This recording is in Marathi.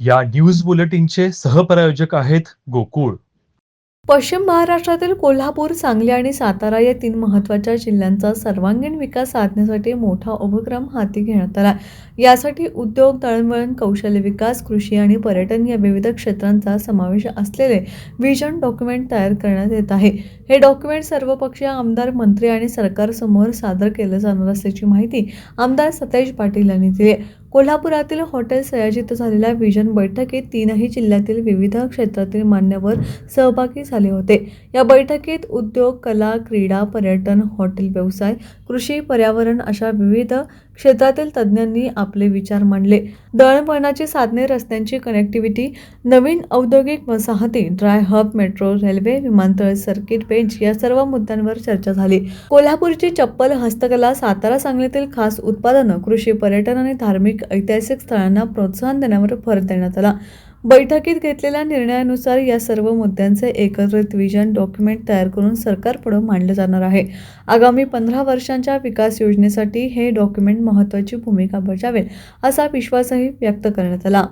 या न्यूज बुलेटिनचे सहप्रायोजक आहेत गोकुळ. पश्चिम महाराष्ट्रातील कोल्हापूर सांगली आणि सातारा या तीन महत्त्वाच्या जिल्ह्यांचा सर्वांगीण विकास साधण्यासाठी मोठा उपक्रम हाती घेण्यात आला. यासाठी उद्योग दळणवळण कौशल्य विकास कृषी आणि पर्यटन या विविध क्षेत्रांचा समावेश असलेले व्हिजन डॉक्युमेंट तयार करण्यात येत आहे. हे डॉक्युमेंट सर्वपक्षीय आमदार मंत्री आणि सरकारसमोर सादर केलं जाणार असल्याची माहिती आमदार सतेज पाटील यांनी दिली कोल्हापुरातील हॉटेल सयाजीत झालेल्या विजन बैठकीत तीनही जिल्ह्यातील विविध क्षेत्रातील मान्यवर सहभागी झाले होते. या बैठकीत उद्योग कला क्रीडा पर्यटन हॉटेल व्यवसाय कृषी पर्यावरण अशा विविध क्षेत्रातील तज्ज्ञांनी आपले विचार मांडले. दळणवळणाची साधने रस्त्यांची कनेक्टिव्हिटी नवीन औद्योगिक वसाहती ड्राय हब मेट्रो रेल्वे विमानतळ सर्किट बेंच या सर्व मुद्द्यांवर चर्चा झाली. कोल्हापूरची चप्पल हस्तकला सातारा सांगलीतील खास उत्पादनं कृषी पर्यटन आणि धार्मिक ऐतिहासिक स्थळांना प्रोत्साहन देण्यावर भर देण्यात आला. बैठकीत घेतलेल्या निर्णयानुसार या सर्व मुद्द्यांचे एकत्रित विजन डॉक्युमेंट तयार करून सरकारपुढे मांडलं जाणार आहे. आगामी पंधरा वर्षांच्या विकास योजनेसाठी हे डॉक्युमेंट महत्त्वाची भूमिका बजावेल असा विश्वासही व्यक्त करण्यात आला.